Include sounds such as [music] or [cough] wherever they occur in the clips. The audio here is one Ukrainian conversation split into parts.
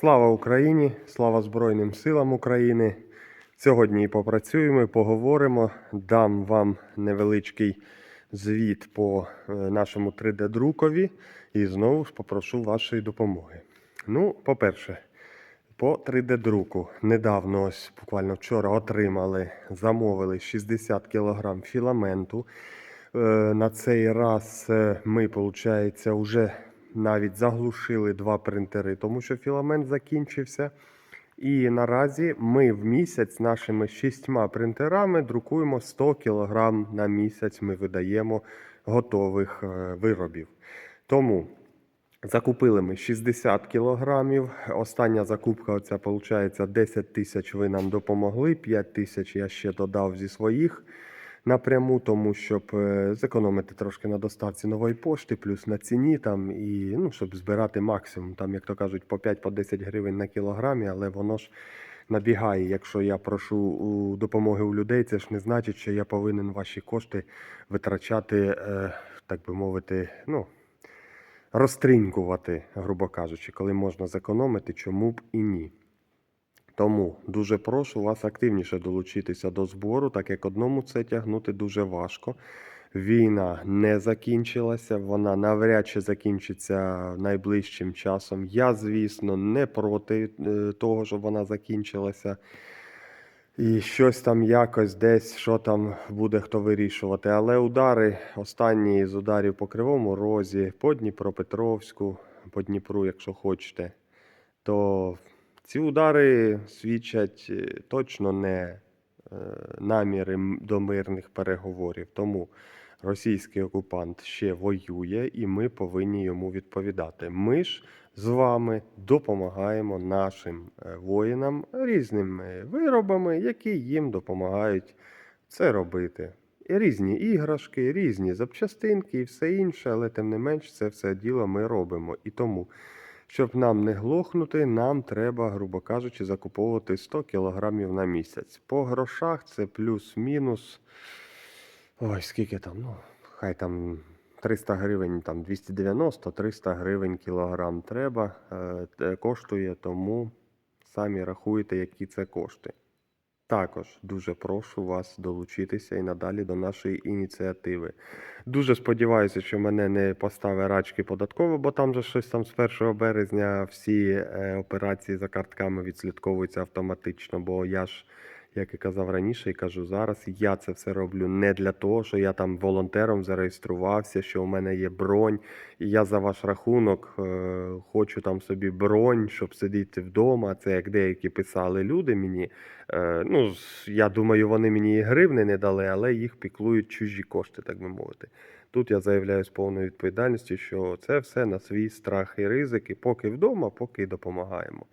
Слава Україні! Слава Збройним силам України! Сьогодні і попрацюємо, поговоримо. Дам вам невеличкий звіт по е, нашому 3D-друкові і знову ж попрошу вашої допомоги. Ну, по-перше, по 3D-друку. Недавно, ось буквально вчора, отримали, замовили 60 кг філаменту. Е, На цей раз е, ми, виходить, вже навіть заглушили два принтери, тому що філамент закінчився. І наразі ми в місяць нашими шістьма принтерами друкуємо 100 кг на місяць. Ми видаємо готових е, виробів. Тому закупили ми 60 кілограмів. Остання закупка, оця, виходить, 10 тисяч ви нам допомогли, 5 тисяч я ще додав зі своїх напряму, тому щоб е, зекономити трошки на доставці нової пошти, плюс на ціні там і ну, щоб збирати максимум, там, як то кажуть, по 5-10 гривень на кілограмі, але воно ж набігає. Якщо я прошу допомоги у людей, це ж не значить, що я повинен ваші кошти витрачати, е, так би мовити, ну. Розтринькувати, грубо кажучи, коли можна зекономити, чому б і ні. Тому дуже прошу вас активніше долучитися до збору, так як одному це тягнути дуже важко. Війна не закінчилася, вона навряд чи закінчиться найближчим часом. Я, звісно, не проти е, того, щоб вона закінчилася. І щось там якось десь, що там буде хто вирішувати. Але удари, останні з ударів по Кривому Розі, по Дніпропетровську, по Дніпру, якщо хочете, то ці удари свідчать е, точно не е, наміри до мирних переговорів. Тому російський окупант ще воює, і ми повинні йому відповідати. Ми ж з вами допомагаємо нашим е, воїнам різними виробами, які їм допомагають це робити. І Різні іграшки, різні запчастинки і все інше, але тим не менш це все діло ми робимо. І тому, щоб нам не глохнути, нам треба, грубо кажучи, закуповувати 100 кілограмів на місяць. По грошах це плюс-мінус. Ой, скільки там, ну, хай там 300 гривень, там 290-300 гривень кілограм треба, е, коштує, тому самі рахуйте, які це кошти. Також дуже прошу вас долучитися і надалі до нашої ініціативи. Дуже сподіваюся, що мене не поставить рачки податково, бо там же щось там з 1 березня всі е, операції за картками відслідковуються автоматично, бо я ж як і казав раніше, і кажу зараз, я це все роблю не для того, що я там волонтером зареєструвався, що у мене є бронь, і я за ваш рахунок е, хочу там собі бронь, щоб сидіти вдома. Це як деякі писали люди мені. Е, ну, я думаю, вони мені і гривни не дали, але їх піклують чужі кошти, так би мовити. Тут я заявляю з повною відповідальністю, що це все на свій страх і ризики, поки вдома, поки допомагаємо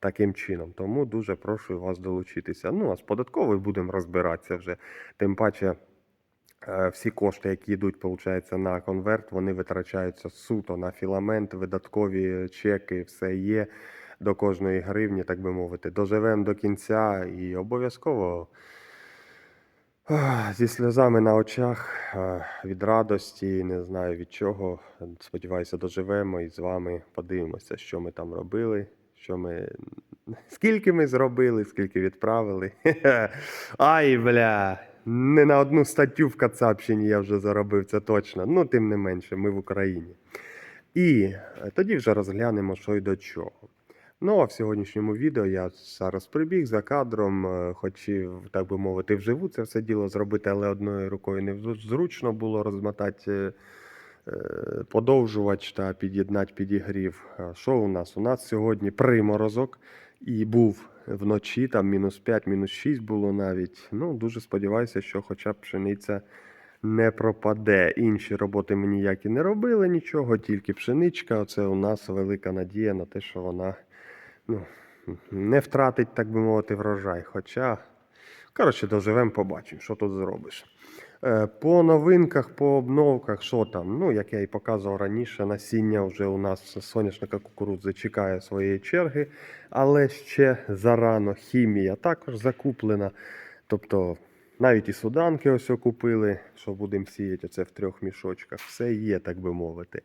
таким чином. Тому дуже прошу вас долучитися. Ну, а з податковою будемо розбиратися вже. Тим паче, е, всі кошти, які йдуть, виходить, на конверт, вони витрачаються суто на філамент, видаткові чеки, все є до кожної гривні, так би мовити. Доживемо до кінця і обов'язково. Зі сльозами на очах від радості, не знаю від чого. Сподіваюся, доживемо і з вами подивимося, що ми там робили, що ми. [laughs] Скільки ми зробили, скільки відправили. [laughs] Ай, бля. Не на одну статтю в Кацапщині я вже заробив, це точно. Ну, тим не менше, ми в Україні. І е, тоді вже розглянемо, що й до чого. Ну, а в сьогоднішньому відео я зараз прибіг за кадром, е, хотів, так би мовити, вживу це все діло зробити, але одною рукою не зручно було розмотати е, подовжувач та під'єднати підігрів. Що у нас? У нас сьогодні приморозок і був вночі, там мінус 5, мінус 6 було навіть. Ну, дуже сподіваюся, що хоча б пшениця не пропаде. Інші роботи ми ніякі не робили нічого, тільки пшеничка. Оце у нас велика надія на те, що вона ну, не втратить, так би мовити, врожай. Хоча, коротше, доживемо, побачимо, що тут зробиш. Е, По новинках, по обновках, що там? Ну, як я і показував раніше, насіння вже у нас соняшника кукурудзи чекає своєї черги, але ще зарано хімія також закуплена. Тобто навіть і суданки ось купили, що будемо сіяти оце в трьох мішочках. Все є, так би мовити.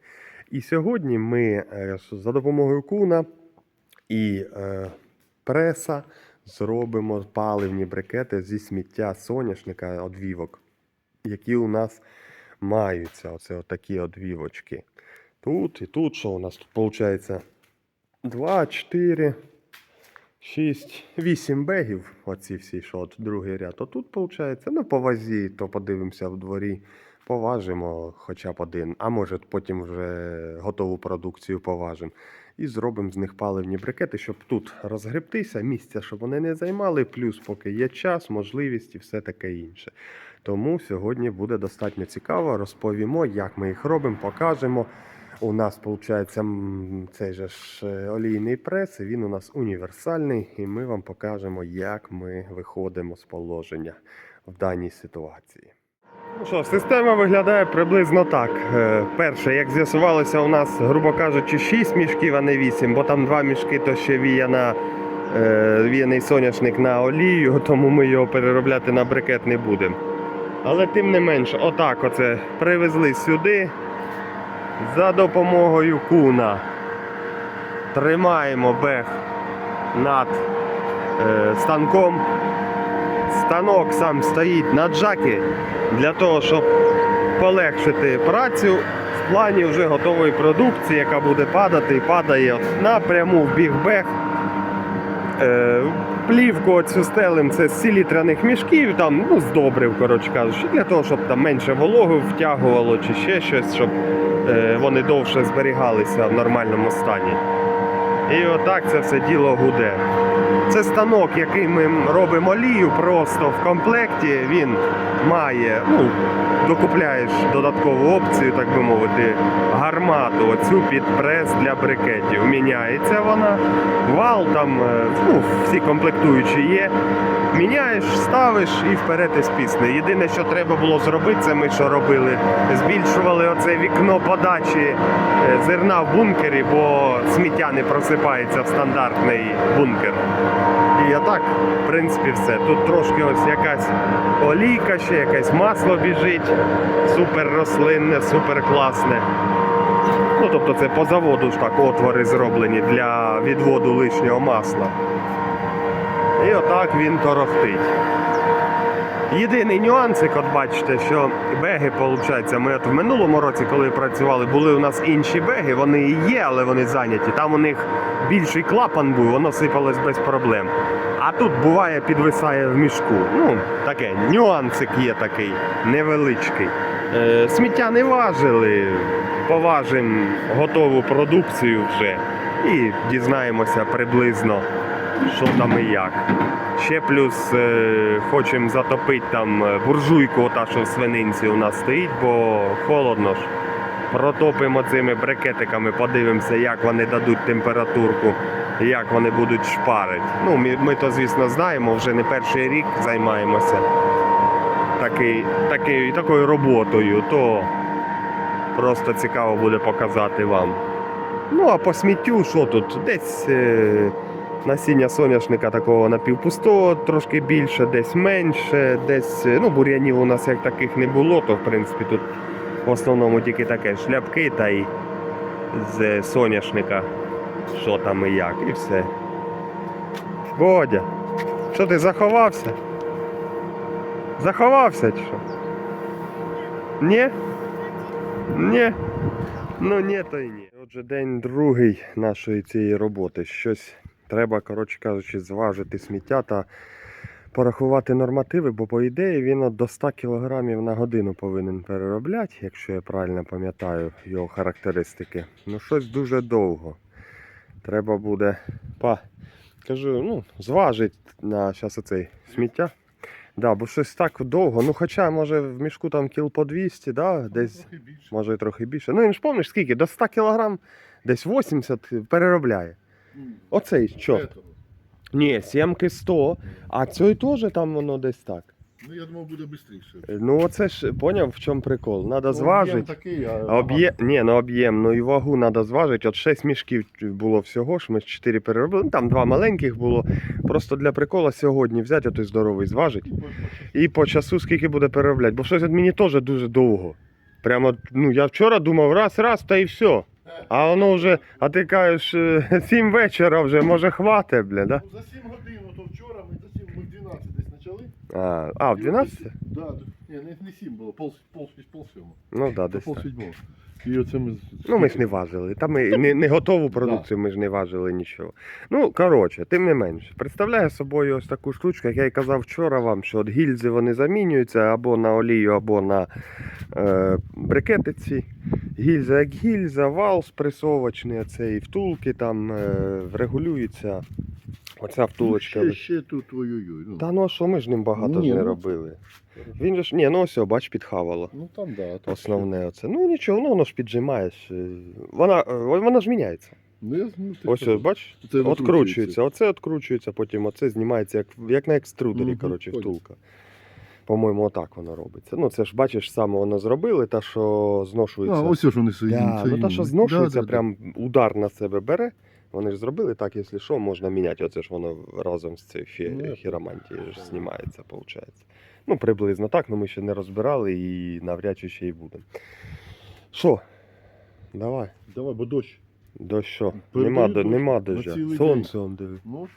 І сьогодні ми е, за допомогою куна і е, преса зробимо паливні брикети зі сміття соняшника одвівок, які у нас маються. Оце отакі одвівочки. Тут і тут, що у нас тут виходить? 2, 4, 6, 8 бегів. Оці всі, що от другий ряд. То тут виходить, ну по вазі, то подивимося в дворі. Поважимо хоча б один, а може потім вже готову продукцію поважимо. І зробимо з них паливні брикети, щоб тут розгребтися, місця, щоб вони не займали, плюс поки є час, можливість і все таке інше. Тому сьогодні буде достатньо цікаво. Розповімо, як ми їх робимо, покажемо. У нас виходить цей же ж е, олійний прес, він у нас універсальний, і ми вам покажемо, як ми виходимо з положення в даній ситуації. Ну що, система виглядає приблизно так. Е, Перше, як з'ясувалося, у нас, грубо кажучи, 6 мішків, а не 8, бо там 2 мішки то ще віяна, е, віяний соняшник на олію, [laughs] тому ми його переробляти на брикет не будемо. Але тим не менш, отак оце привезли сюди за допомогою куна. Тримаємо бег над е, станком. Станок сам стоїть на джакі для того, щоб полегшити працю в плані вже готової продукції, яка буде падати і падає напряму в біг бег. Е, плівку цю стелим це з сілітряних мішків, там, ну, з добрив, коротше кажучи, для того, щоб там менше вологи втягувало чи ще щось, щоб е, вони довше зберігалися в нормальному стані. І отак це все діло гуде. Це станок, який ми робимо олію просто в комплекті. Він має, ну, докупляєш додаткову опцію, так би мовити, гармату, оцю під прес для брикетів. Міняється вона. Вал там, е, ну, всі комплектуючі є. Міняєш, ставиш і вперед із пісни. Єдине, що треба було зробити, це ми що робили. Збільшували оце вікно подачі е, зерна в бункері, бо сміття не просипається в стандартний бункер. І отак, в принципі, все. Тут трошки ось якась олійка, ще якесь масло біжить, супер рослинне, супер класне. Ну, тобто це по заводу ж так отвори зроблені для відводу лишнього масла. І отак він торохтить. Єдиний нюансик, от бачите, що беги, виходить, ми от в минулому році, коли працювали, були у нас інші беги, вони і є, але вони зайняті. Там у них більший клапан був, воно сипалось без проблем. А тут буває підвисає в мішку. Ну, таке, нюансик є такий, невеличкий. Е, сміття не важили, поважимо готову продукцію вже і дізнаємося приблизно, що там і як. Ще плюс е, хочемо затопити там е, буржуйку, ота, що в свининці у нас стоїть, бо холодно ж. Протопимо цими брикетиками, подивимося, як вони дадуть температурку, як вони будуть шпарити. Ну, ми, ми то, звісно, знаємо, вже не перший рік займаємося такий, такий, такою роботою, то просто цікаво буде показати вам. Ну, а по сміттю, що тут? Десь е, насіння соняшника такого напівпустого, трошки більше, десь менше, десь, е, ну, бур'янів у нас як таких не було, то в принципі тут в основному тільки таке шляпки та й з соняшника, що там і як, і все. Бодя, що ти заховався? Заховався чи що? Ні? Ні. Ну ні, то й ні. Отже, день другий нашої цієї роботи. Щось треба, коротше кажучи, зважити сміття та порахувати нормативи, бо по ідеї він от до 100 кг на годину повинен переробляти, якщо я правильно пам'ятаю його характеристики. Ну щось дуже довго. Треба буде па, кажу, ну, зважити на зараз оцей сміття. Да, бо щось так довго. Ну хоча, може, в мішку там кіл по 200, да, десь. Трохи більше. Може трохи більше. Ну він ж помниш скільки? До 100 кг десь 80 переробляє. Оцей що? Ні, сімки 100, а цей теж там воно десь так. Ну, я думав, буде швидше. Ну оце ж поняв, в чому прикол. Надо Ну, зважити. такий, а Об'єм, ні, ну об'єм, ну і вагу треба зважити. От 6 мішків було всього ж, ми 4 переробили. Ну, там два маленьких було. Просто для прикола сьогодні взяти той здоровий зважить. І по часу скільки буде переробляти. Бо щось от мені теж дуже довго. Прямо, ну я вчора думав, раз, раз, та і все. А воно вже, а ти кажеш, е, [laughs] сім вечора вже, може хватить, бля, да? За 7 годин, то вчора ми за 7, ми в 12 десь почали. А, а в 12? Так, да, не, не 7 було, пол, пол, пол сьомого. Ну да, десь пол так. І оце ми... Ну, ми ж не важили. Та ми не, не готову продукцію, ми ж не важили нічого. Ну, коротше, тим не менше, представляє собою ось таку штучку, як я й казав вчора вам, що от гільзи вони замінюються або на олію, або на е, брикетиці. Гільза як гільза, вал спресовочний, оцей втулки там е, регулюється. Оця втулочка. Ще, ще тут ой-ой-ой. Ну, Та ну а що ми ж ним багато Ні, ж не ну, робили. Він же ж, ні, ну ось, о, бач, підхавало. ну там, да. Там Основне оце. Ну нічого, ну воно ж піджимаєш. е, Вона, е, вона ж міняється. Ну, я, ну, ти Ось, кажеш. ось бач, Це откручується. Оце откручується, потім оце знімається, як, як на екструдері, Мгм, коротше, понял. втулка. По-моєму, отак воно робиться. Ну, це ж бачиш, саме воно зробили, та що зношується. А, ось ж вони сидять. да, ну, та що зношується, прям удар на себе бере. Вони ж зробили так, якщо що, можна міняти. Оце ж воно разом з цією фі... Ну, хіромантією ж знімається, виходить. Ну, приблизно так, але ми ще не розбирали і навряд чи ще й будемо. Що? Давай. Давай, бо дощ. До що? Передаю Нема, дощ. нема На цілий Сонце он диви. Ну,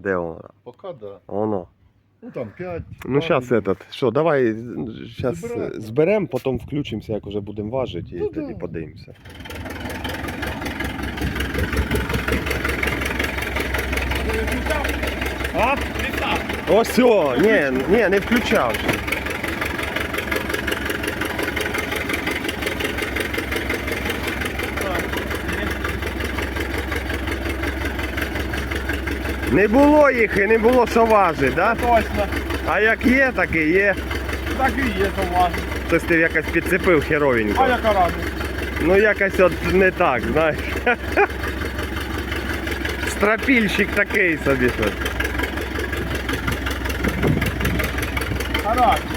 Де воно? поки да. Воно. Ну там 5. Ну, зараз этот. Що, давай зараз Збираємо. зберемо, потім включимося, як вже будемо важити, і Ну, тоді да. подивимося. А? Ось о, ні, ні, не включав. ще. Не було їх і не було що важити, да? Точно, А як є, так і є. так і є, то важно. Хтось ти якось підцепив херовенько. А яка разниця? Ну якось от не так, знаєш. [laughs] Стропільщик такий собі щось. Характер.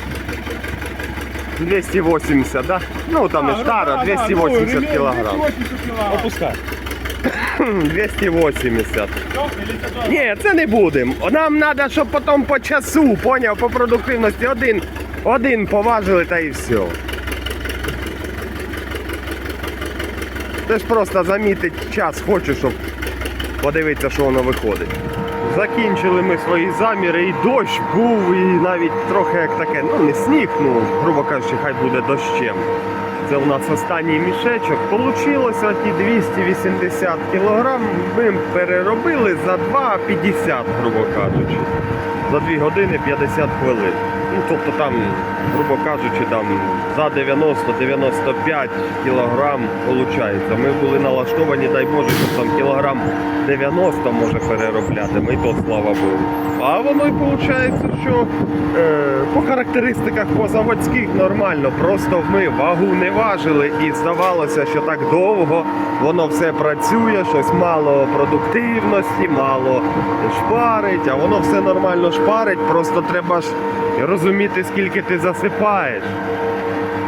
280, да? Ну там і стара, 280 кілограм. 280 кілограм. Опускай. 280. Що, или? Ні, це не будемо. Нам треба, щоб потім по часу, поняв, по продуктивності один, один поважили та і все. Ти ж просто замітить час, хочу, щоб подивитися, що воно виходить. Закінчили ми свої заміри, і дощ був, і навіть трохи як таке, ну не сніг, ну, грубо кажучи, хай буде дощем. Це у нас останній мішечок. Получилося ті 280 кг. Ми переробили за 2,50, грубо кажучи. За 2 години 50 хвилин. Ну, тобто там, грубо кажучи, там за 90-95 кілограм виходить. Ми були налаштовані, дай Боже, щоб там кілограм 90 може переробляти, ми то слава Богу. А воно й виходить, що е, по характеристиках по заводських нормально. Просто ми вагу не важили і здавалося, що так довго воно все працює, щось мало продуктивності, мало шпарить, а воно все нормально шпарить, просто треба ж розуміти, скільки ти засипаєш.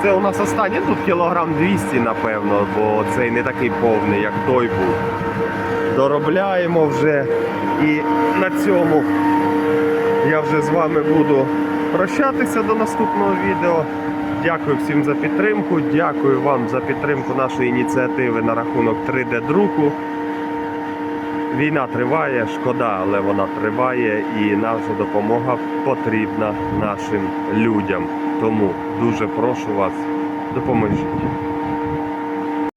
Це у нас останній тут кілограм 200, напевно, бо цей не такий повний, як той був. Доробляємо вже і на цьому я вже з вами буду прощатися до наступного відео. Дякую всім за підтримку. Дякую вам за підтримку нашої ініціативи на рахунок 3D-друку. Війна триває, шкода, але вона триває і наша допомога потрібна нашим людям. Тому дуже прошу вас, допоможіть.